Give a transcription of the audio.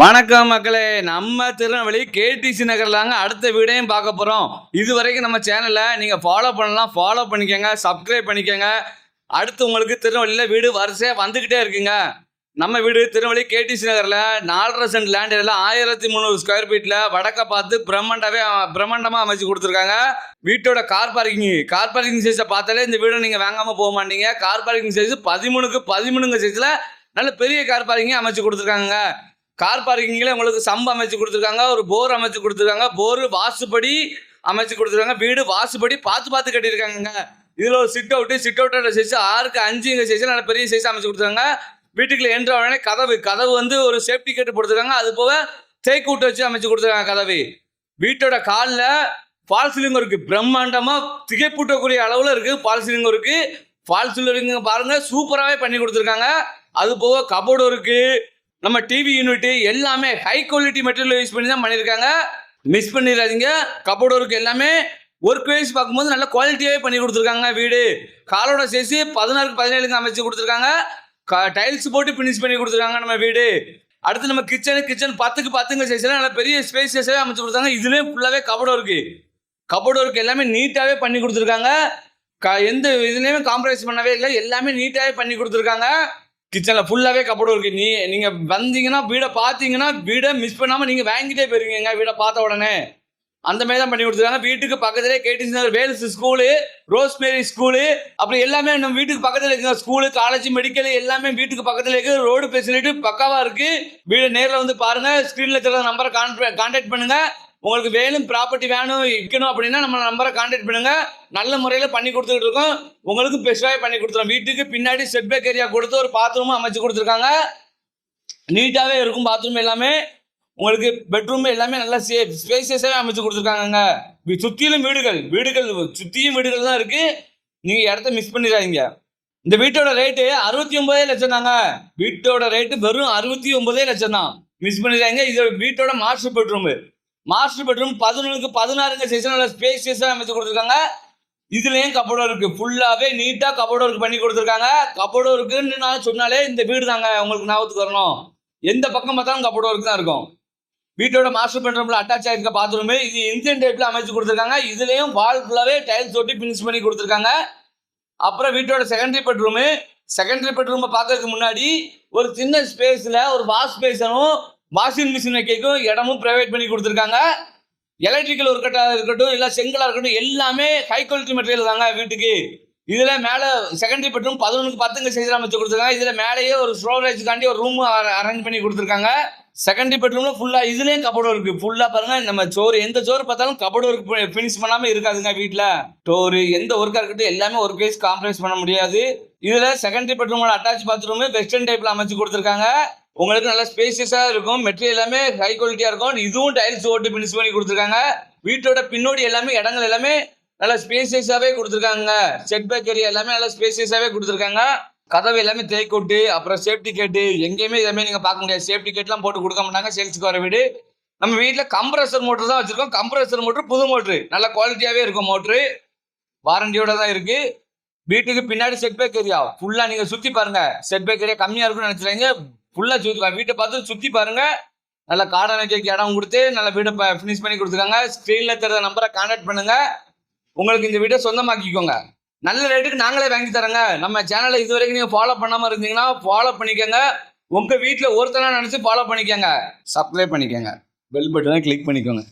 வணக்கம் மக்களே. நம்ம திருநெல்வேலி கேடிசி நகர்லாங்க அடுத்த வீடையும் பார்க்க போகிறோம் இது வரைக்கும் நம்ம சேனலை நீங்கள் ஃபாலோ பண்ணலாம். ஃபாலோ பண்ணிக்கோங்க சப்ஸ்கிரைப் பண்ணிக்கோங்க. அடுத்து உங்களுக்கு திருநெல்வேலியில் வீடு வரிசையாக வந்துக்கிட்டே இருக்குங்க. நம்ம வீடு திருநெல்வேலி கேடிசி நகரில் நாலரை சென்ட் லேண்ட் எல்லாம் ஆயிரத்தி முந்நூறு ஸ்கொயர் ஃபீட்டில் வடக்க பார்த்து பிரம்மாண்டாவே பிரம்மாண்டமாக அமைச்சு கொடுத்துருக்காங்க. வீட்டோட கார் பார்க்கிங் கார் பார்க்கிங் சைஸை பார்த்தாலே இந்த வீடை நீங்கள் வாங்காமல் போக மாட்டீங்க. கார் பார்க்கிங் சைஸ் பதிமூணுக்கு பதிமூணுங்க சைஸில் நல்ல பெரிய கார் பார்க்கிங்கே அமைச்சு கொடுத்துருக்காங்க கார் பார்க்கிங்கில் உங்களுக்கு சம்பு அமைச்சு கொடுத்துருக்காங்க ஒரு போர் அமைச்சு கொடுத்துருக்காங்க போர் வாசுபடி அமைச்சு கொடுத்துருக்காங்க வீடு வாசுபடி பார்த்து பார்த்து கட்டியிருக்காங்க இதில் ஒரு சிட் அவுட்டு சிட் அவுட்டோட சைஸ் ஆறுக்கு அஞ்சுங்க சைஸ் நல்ல பெரிய சைஸ் அமைச்சு கொடுத்துருக்காங்க. வீட்டுக்குள்ள என்ற உடனே கதவு கதவு வந்து ஒரு சேஃப்டி கேட்டு போட்டுருக்காங்க. அது போக தேக்கு விட்டு வச்சு அமைச்சு கொடுத்துருக்காங்க கதவு. வீட்டோட காலில் ஃபால் சீலிங் இருக்குது பிரம்மாண்டமாக திகைப்பூட்டக்கூடிய அளவில் இருக்குது ஃபால் சீலிங் இருக்குது ஃபால் சீலிங் பாருங்கள் சூப்பராகவே பண்ணி கொடுத்துருக்காங்க. அது போக கபோர்டு இருக்குது நம்ம டிவி யூனிட் எல்லாமே ஹை குவாலிட்டி மெட்டீரியல் யூஸ் பண்ணி தான் பண்ணியிருக்காங்க மிஸ் பண்ணிடாதீங்க. கபோர்டு ஒர்க் எல்லாமே ஒர்க் வைஸ் பார்க்கும்போது நல்ல குவாலிட்டியாகவே பண்ணி கொடுத்துருக்காங்க வீடு. காலோட சேர்த்து பதினாறுக்கு பதினேழுக்கு அமைச்சு கொடுத்துருக்காங்க. டைல்ஸ் போட்டு ஃபினிஷ் பண்ணி கொடுத்துருக்காங்க நம்ம வீடு. அடுத்து நம்ம கிச்சனு கிச்சன் பத்துக்கு பத்துங்க சைஸ்ல நல்ல பெரிய ஸ்பேசியஸாகவே அமைச்சு கொடுத்தாங்க. இதுலேயும் ஃபுல்லாகவே கபோர்டு ஒர்க்கு கபோர்டு ஒர்க் எல்லாமே நீட்டாகவே பண்ணி கொடுத்துருக்காங்க. க எந்த இதுலேயுமே காம்ப்ரமைஸ் பண்ணவே இல்லை. எல்லாமே நீட்டாகவே பண்ணி கொடுத்துருக்காங்க. கிச்சனில் ஃபுல்லாகவே கபோர்டு இருக்குது நீ நீங்கள் வந்தீங்கன்னா வீடை பார்த்தீங்கன்னா வீடை மிஸ் பண்ணாமல் நீங்கள் வாங்கிட்டே போயிருக்கீங்க. வீடை பார்த்த உடனே. அந்த மாதிரி தான் பண்ணி கொடுத்துருக்காங்க. வீட்டுக்கு பக்கத்துலேயே KTC Nagar Vels school Rosemary school அப்படி எல்லாமே நம்ம வீட்டுக்கு பக்கத்தில் இருக்குங்க. ஸ்கூலு காலேஜ் மெடிக்கல் எல்லாமே வீட்டுக்கு பக்கத்தில் இருக்கு. ரோடு ஃபெசிலிட்டி பக்காவாக இருக்குது வீடு நேரில் வந்து பாருங்கள் ஸ்க்ரீனில் தர நம்பரை கான்டாக்ட் பண்ணுங்கள் உங்களுக்கு வேணும் ப்ராப்பர்ட்டி வேணும் விற்கணும் அப்படின்னா நம்ம நம்பரை கான்டாக்ட் பண்ணுங்க. நல்ல முறையில் பண்ணி கொடுத்துட்டு இருக்கோம். உங்களுக்கு பெஸ்ட்டாகவே பண்ணி கொடுத்துருவோம் வீட்டுக்கு பின்னாடி செட்பேக் ஏரியா கொடுத்து ஒரு பாத்ரூமும் அமைச்சு கொடுத்துருக்காங்க. நீட்டாகவே இருக்கும் பாத்ரூம் எல்லாமே. உங்களுக்கு பெட்ரூம் எல்லாமே நல்லா சே ஸ்பேசியஸாகவே அமைச்சு கொடுத்துருக்காங்க சுற்றிலும் வீடுகள் வீடுகள் சுற்றியும் வீடுகள் தான் இருக்குது நீங்கள் இடத்த மிஸ் பண்ணிடாதீங்க. இந்த வீட்டோட ரேட்டு அறுபத்தி ஒன்பதே லட்சம் தாங்க. வீட்டோட ரேட்டு வெறும் அறுபத்தி ஒன்பதே லட்சம் தான். மிஸ் பண்ணிடுறாங்க இது வீட்டோட மாஸ்டர் பெட்ரூமு மாஸ்டர் பெட்ரூம் பதினொன்றுக்கு பதினாறுங்க சைஸ் ஸ்பேஸ் ஸ்பேசியஸாக அமைச்சு கொடுத்துருக்காங்க. இதுலேயும் கபோர்டு இருக்கு. ஃபுல்லாகவே நீட்டாக கபோர்டு ஒர்க் பண்ணி கொடுத்துருக்காங்க. கபோர்டு இருக்குன்னு நான் சொன்னாலே இந்த வீடு தாங்க உங்களுக்கு ஞாபகத்துக்கு வரணும். எந்த பக்கம் பார்த்தாலும் கபோர்டு ஒர்க் தான் இருக்கும். வீட்டோட மாஸ்டர் பெட்ரூம்ல அட்டாச் ஆயிருக்க பாத்ரூம் இது இந்தியன் டைப்ல அமைச்சு கொடுத்துருக்காங்க. இதுலயும் வால் ஃபுல்லாவே டைல்ஸ் ஒட்டி ஃபினிஷ் பண்ணி கொடுத்துருக்காங்க. அப்புறம் வீட்டோட செகண்டரி பெட்ரூமு செகண்டரி பெட்ரூமை பார்க்கறதுக்கு முன்னாடி ஒரு சின்ன ஸ்பேஸில் ஒரு வாஷ் ஸ்பேஸனும் வாஷிங் மிஷின் வைக்கும் இடமும் ப்ரைவேட் பண்ணி கொடுத்துருக்காங்க. எலக்ட்ரிக்கல் ஒர்க்கட்டாக இருக்கட்டும் இல்லை செங்கலாக இருக்கட்டும் எல்லாமே ஹை குவாலிட்டி மெட்டீரியல் தாங்க வீட்டுக்கு. இதில் மேலே செகண்டரி பெட்ரூம் பதினொன்றுக்கு பத்துங்க சைஸில் அமைச்சு கொடுத்துருக்காங்க. இதில் மேலேயே ஒரு ஸ்டோரேஜுக்காண்டி ஒரு ரூம் அரேஞ்ச் பண்ணி கொடுத்துருக்காங்க. செகண்டரி பெட்ரூமில் ஃபுல்லாக இதுலேயும் கபோர்டு இருக்குது ஃபுல்லாக பாருங்கள் நம்ம சோறு எந்த சோறு பார்த்தாலும் கபோர்டு ஒர்க் ஃபினிஷ் பண்ணாமல் இருக்காதுங்க வீட்டில். டோரு எந்த ஒர்க்காக இருக்கட்டும் எல்லாமே ஒர்க் வைஸ் காம்ப்ரமைஸ் பண்ண முடியாது. இதில் செகண்டரி பெட்ரூமோட அட்டாச் பாத்ரூம் வெஸ்டர்ன் டைப்பில் அமைச்சு கொடுத்துருக்காங்க. உங்களுக்கு நல்ல ஸ்பேசியஸாக இருக்கும். மெட்டீரியல் எல்லாமே ஹை குவாலிட்டியாக இருக்கும். இதுவும் டைல்ஸ் ஓட்டு ஃபினிஷ் பண்ணி கொடுத்துருக்காங்க. வீட்டோட பின்னோடி எல்லாமே இடங்கள் எல்லாமே நல்ல ஸ்பேசியஸாகவே கொடுத்துருக்காங்க. செட் பேக் ஏரியா எல்லாமே நல்ல ஸ்பேசியஸாகவே கொடுத்துருக்காங்க. கதவு எல்லாமே தேக்கோட்டு அப்புறம் சேஃப்டி கேட்டு எங்கேயுமே இதே நீங்கள் பார்க்க முடியாது. சேஃப்டி கேட்லாம் போட்டு கொடுக்க மாட்டாங்க. சேல்ஸுக்கு வர வீடு. நம்ம வீட்டில் கம்ப்ரஸர் மோட்டர் தான் வச்சுருக்கோம். கம்ப்ரஸர் மோட்டர் புது மோட்ரு நல்ல குவாலிட்டியாகவே இருக்கும் மோட்ரு வாரண்டியோட தான் இருக்குது வீட்டுக்கு பின்னாடி செட் பேக் ஏரியா ஃபுல்லாக நீங்கள் சுற்றி பாருங்க. செட் பேக் ஏரியா கம்மியாக இருக்கும்னு நினச்சிருங்க ஃபுல்லாக சுற்றி வீட்டை பார்த்து சுற்றி பாருங்க. நல்ல கார்டன் வைக்க இடம் கொடுத்து நல்ல வீடை ஃபினிஷ் பண்ணி கொடுத்துருக்காங்க. ஸ்க்ரீனில் தெரிஞ்ச நம்பரை கான்டாக்ட் பண்ணுங்க. உங்களுக்கு இந்த வீட்டை சொந்தமாக்கிக்கோங்க. நல்ல ரேட்டுக்கு நாங்களே வாங்கி தரோங்க நம்ம சேனலை இது வரைக்கும் நீங்கள் ஃபாலோ பண்ணாமல் இருந்தீங்கன்னா ஃபாலோ பண்ணிக்கோங்க. உங்கள் வீட்டில் ஒருத்தனா நினச்சி ஃபாலோ பண்ணிக்கோங்க. சப்ஸ்கிரைப் பண்ணிக்கோங்க. பெல் பட்டனை கிளிக் பண்ணிக்கோங்க.